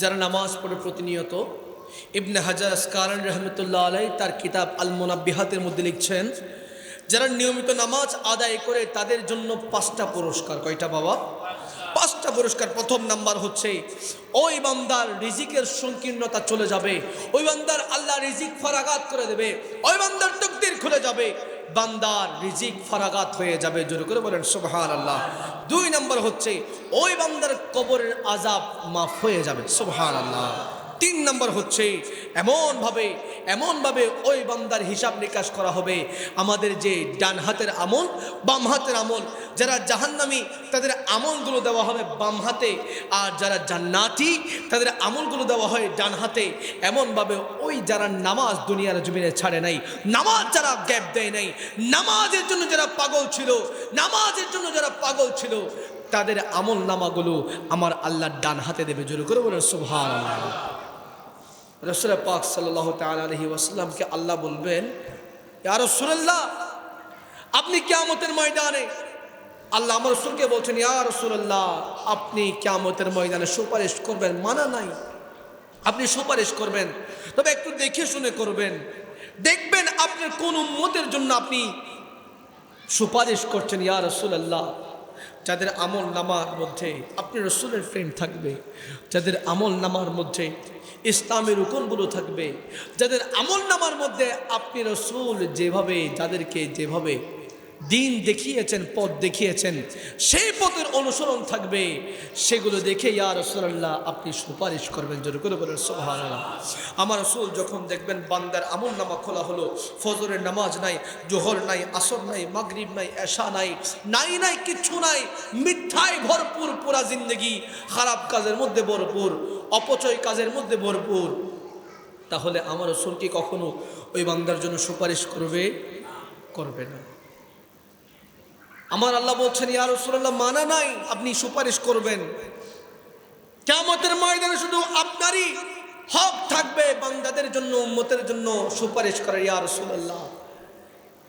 যারা নামাজ পড়ে প্রতিনিয়ত, ইবনে হাজার আসকারন রহমতুল্লাহ আলাই তার কিতাব আল মোনাব্বিহাতের মধ্যে লিখছেন, যারা নিয়মিত নামাজ আদায় করে তাদের জন্য পাঁচটা পুরস্কার। কয়টা বাবা? পাঁচটা পুরস্কার। প্রথম নাম্বার হচ্ছে ওই বান্দার রিজিকের সংকীর্ণতা চলে যাবে। ওই বান্দার আল্লাহ রিজিক ফারাগাত করে দেবে। ওই বান্দার তকদির খুলে যাবে। বান্দার রিজিক ফারাগাত হয়ে যাবে। জোর করে বলেন সুবহান আল্লাহ দুই নম্বর হচ্ছে, ওই বান্দার কবরের আজাব মাফ হয়ে যাবে। সুবহান আল্লাহ তিন নম্বর হচ্ছে, এমনভাবে এমনভাবে ওই বান্দার হিসাব নিকাশ করা হবে। আমাদের যে ডান হাতের আমল, বাম হাতের আমল, যারা জাহান্নামি, তাদের আমলগুলো দেওয়া হবে বাম হাতে। আর যারা জান্নাতি, তাদের আমলগুলো দেওয়া হয় ডান হাতে। এমনভাবে ওই যারা নামাজ দুনিয়ার জমিনে ছাড়ে নাই, নামাজ যারা গ্যাপ দেয় নাই, নামাজের জন্য যারা পাগল ছিল, নামাজের জন্য যারা পাগল ছিল, তাদের আমল নামাগুলো আমার আল্লাহর ডান হাতে দেবে। জোরে করে বলে সুভান রসুল পাক সাল্লাহ তালহি ওয়াসাল্লামকে আল্লাহ বলবেন, ইয়া রসুল্লাহ আপনি কেয়ামতের ময়দানে আল্লাহ আমার রসুলকে বলছেন, ইয়া রসুল্লাহ আপনি কেয়ামতের ময়দানে সুপারিশ করবেন, মানা নাই। আপনি সুপারিশ করবেন। তবে একটু দেখে শুনে করবেন। দেখবেন আপনার কোন উম্মতের জন্য আপনি সুপারিশ করছেন, ইয়া রসুল্লাহ যাদের আমল নামার মধ্যে আপনি রসুলের ফ্রেন্ড থাকবে, যাদের আমল নামার মধ্যে ইসলামের রুকনগুলো থাকবে। যাদের আমল নামার মধ্যে আপনি রসুল যেভাবে যাদেরকে যেভাবে দিন দেখিয়েছেন, পথ দেখিয়েছেন, সেই পথের অনুসরণ থাকবে। সেগুলো দেখে, ইয়া রসুল্লাহ আপনি সুপারিশ করবেন, জোর করে বলেন সোহান আমার রসুল যখন দেখবেন বান্দার আমল নামা খোলা হলো, ফজরের নামাজ নাই, জোহর নাই, আসর নাই, মাগরিব নাই, এশা নাই নাই নাই, কিচ্ছু নাই, মিথ্যায় ভরপুর, পুরা জিন্দগি, খারাপ কাজের মধ্যে ভরপুর, অপচয় কাজের মধ্যে ভরপুর। তাহলে আমার রসুল কি কখনো ওই বান্দার জন্য সুপারিশ করবে? করবে না। আমার আল্লাহ বলছেন, ইয়া রসুল্লাহ মানা নাই, আপনি সুপারিশ করবেন। কেমতের ময়দানে শুধু আপনারই হক থাকবে, বান্দাদের জন্য, উম্মতের জন্য সুপারিশ করে, ইয়া রসুল্লাহ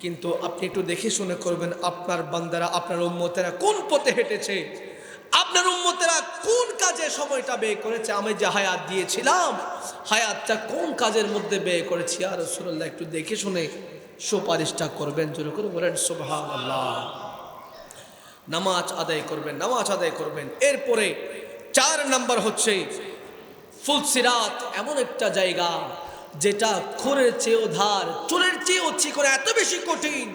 কিন্তু আপনি একটু দেখে শুনে করবেন, আপনার বান্দারা, আপনার উম্মতেরা কোন পথে হেঁটেছে? আপনার উম্মতেরা কোন কাজে সময়টা ব্যয় করেছে? আমি যে হায়াত দিয়েছিলাম, হায়াতটা কোন কাজের মধ্যে ব্যয় করেছি? আর রসুল্লাহ একটু দেখে শুনে সুপারিশটা করবেন। জোরে করে বলেন সুবহান আল্লাহ নামাজ আদায় করবেন, নামাজ আদায় করবেন। এরপরে চার নাম্বার হচ্ছে ফুলসিরাত, এমন একটা জায়গা যেটা খোরের চেয়েও ধার, চুলের চেয়েও চিকরে এত বেশি কঠিন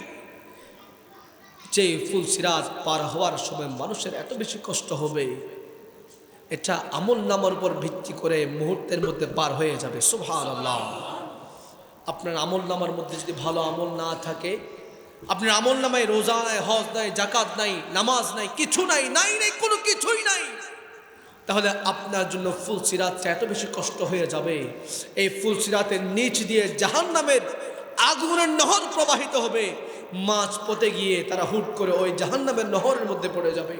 যে ফুলসিরাত পার হওয়ার সময় মানুষের এত বেশি কষ্ট হবে। এটা আমল নামার উপর ভিত্তি করে মুহূর্তের মধ্যে পার হয়ে যাবে সুভান আপনার আমল নামার মধ্যে যদি ভালো আমল না থাকে আপনার আমল নামায় রোজা নাই, হজ নাই জাকাত নাই, নামাজ নাই, কিছু নাই নাই নাই, কোনো কিছুই নাই। তাহলে আপনার জন্য ফুল সিরাতটা এত বেশি কষ্ট হয়ে যাবে। এই ফুল সিরাতের নিচ দিয়ে জাহান নামের আগুনের নহর প্রবাহিত হবে। মাছ পতে গিয়ে তারা হুট করে ওই জাহান নামের নহরের মধ্যে পড়ে যাবে।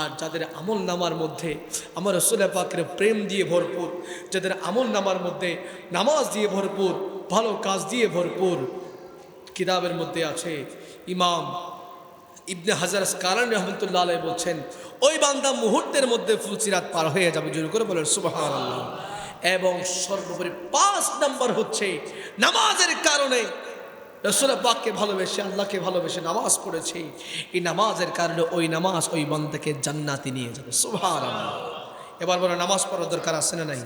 আর যাদের আমল নামার মধ্যে আমার রসুল পাকের প্রেম দিয়ে ভরপুর, যাদের আমল নামার মধ্যে নামাজ দিয়ে ভরপুর, ভালো কাজ দিয়ে ভরপুর কিতাবের মধ্যে আছে। ইমাম ইবনে হাজার কারণ রহমতুল্লাহ আলাই বলছেন, ওই বান্দা মুহূর্তের মধ্যে ফুলসিরাত পার হয়ে যাবে। জোর করে বলেন সুবাহান আল্লাহ এবং সর্বোপরি পাঁচ নাম্বার হচ্ছে, নামাজের কারণে রসুল পাককে ভালোবেসে, আল্লাহকে ভালোবেসে নামাজ পড়েছে। এই নামাজের কারণে ওই নামাজ ওই বান্দাকে জান্নাতি নিয়ে যাবে। আল্লাহ এবার বলে, নামাজ পড়ার দরকার আছে না নাই?